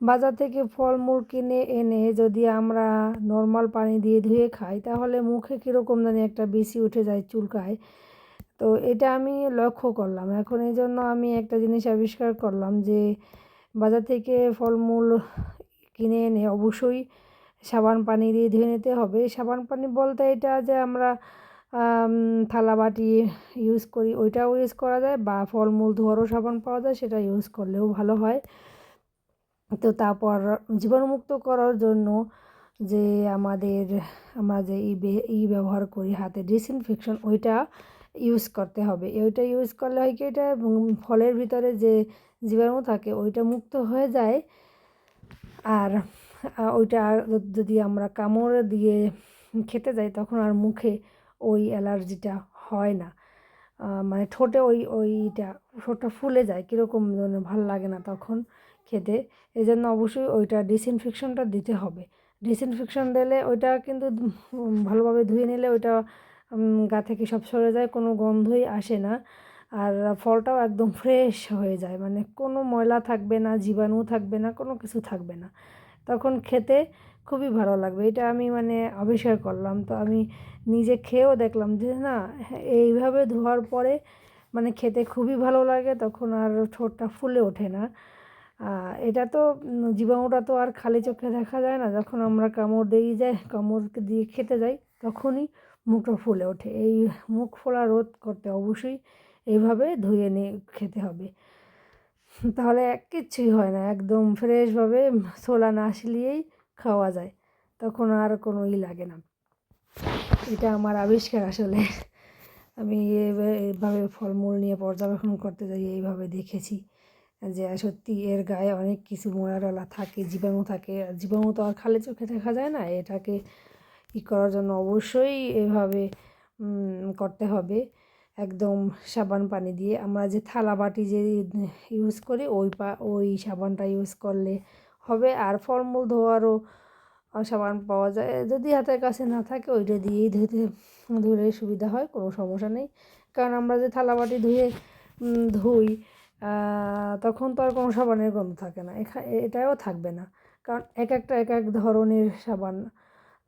বাজার থেকে ফলমূল কিনে এনে যদি আমরা নর্মাল পানি দিয়ে ধুয়ে খাই, তাহলে মুখে কীরকম জানি একটা বেশি উঠে যায় চুলকায়। তো এটা আমি লক্ষ্য করলাম। এখন এই জন্য আমি একটা জিনিস আবিষ্কার করলাম যে, বাজার থেকে ফলমূল কিনে এনে অবশ্যই সাবান পানি দিয়ে ধুয়ে নিতে হবে। সাবান পানি বলতে এটা যে আমরা থালা বাটি ইউজ করি, ওইটাও ইউজ করা যায় বা ফলমূল ধোয়ারও সাবান পাওয়া যায়, সেটা ইউজ করলেও ভালো হয়। তো তারপর জীবাণুমুক্ত করার জন্য যে আমাদের, আমরা যে ই ব্যবহার করি হাতে ডিসইনফেকশন ওইটা ইউজ করতে হবে। ওইটা ইউজ করলে হয় কি, এটা ফলের ভিতরে যে জীবাণু থাকে, ওইটা মুক্ত হয়ে যায়। আর ওইটা যদি আমরা কামড় দিয়ে খেতে যাই, তখন আর মুখে ওই অ্যালার্জিটা হয় না। মানে ঠোঁটে ওই, ওইটা, ঠোঁটটা ফুলে যায়, কীরকম যেন ভালো লাগে না তখন খেতে। এই জন্য অবশ্যই ওইটা ডিসইনফেকশনটা দিতে হবে। ডিসইনফেকশন দিলে ওইটা কিন্তু ভালোভাবে ধুয়ে নিলে ওইটা গা থেকে সব সরে যায়, কোনো গন্ধই আসে না। আর ফলটাও একদম ফ্রেশ হয়ে যায় মানে কোনো ময়লা থাকবে না, জীবাণু থাকবে না, কোনো কিছু থাকবে না। তখন খেতে খুবই ভালো লাগবে। এটা আমি মানে আবিষ্কার করলাম। তো আমি নিজে খেয়েও দেখলাম যে, না এইভাবে ধোয়ার পরে মানে খেতে খুবই ভালো লাগে, তখন আর ঠোঁটটা ফুলে ওঠে না। এটা তো জীবাণুটা তো আর খালি চোখে দেখা যায় না। যখন আমরা কামড় দিয়ে যাই কামড় দিয়ে খেতে যাই, তখনই মুখটা ফুলে ওঠে। এই মুখ ফোলা রোধ করতে অবশ্যই এইভাবে ধুয়ে নিয়ে খেতে হবে। তাহলে কিচ্ছুই হয় না, একদম ফ্রেশভাবে ছোলা না আসলিয়েই খাওয়া যায়, তখন আর কোনো ই লাগে না। এটা আমার আবিষ্কার আসলে। আমি এভাবে ফলমূল নিয়ে পর্যবেক্ষণ করতে যাই, এইভাবে দেখেছি যে সত্যি এর গায়ে অনেক কিছু ময়লা থাকে, জীবাণু থাকে জীবাণু তো আর খালি চোখে দেখা যায় না, এটাকে ই করার জন্য অবশ্যই এভাবে করতে হবে। একদম সাবান পানি দিয়ে আমরা যে থালা বাটি যে ইউজ করি, ওই পা, ওই সাবানটা ইউজ করলে হবে। আর ফলমূল ধোয়ারও সাবান পাওয়া যায়। যদি হাতের কাছে না থাকে, ওইটা দিয়েই ধুতে, ধুলে সুবিধা হয়, কোনো সমস্যা নেই। কারণ আমরা যে থালা বাটি ধুয়ে ধুই তখন তো আর কোনো সাবানের গন্ধ থাকে না। এটাও থাকবে না। কারণ এক একটা, এক এক ধরনের সাবান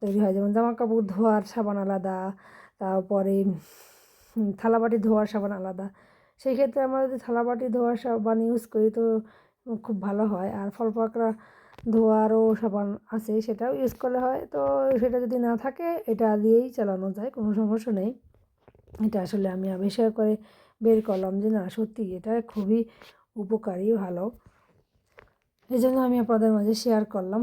তৈরি হয়। যেমন জামা কাপড় ধোয়ার সাবান আলাদা, তারপরে থালাবাটি, ধোয়ার সাবান আলাদা। সেই ক্ষেত্রে আমরা যদি থালাবাটি, ধোয়ার সাবান ইউজ করি তো খুব ভালো হয়। আর ফল পাকড়া, ধোয়ারও সাবান আছে সেটাও ইউজ করলে হয়। তো সেটা যদি না থাকে, এটা দিয়েই চালানো যায়, কোনো সমস্যা নেই। এটা আসলে আমি আবিষ্কার করে বের করলাম যে না, সত্যি এটা খুবই উপকারী, ভালো। এই জন্য আমি আপনাদের মাঝে শেয়ার করলাম।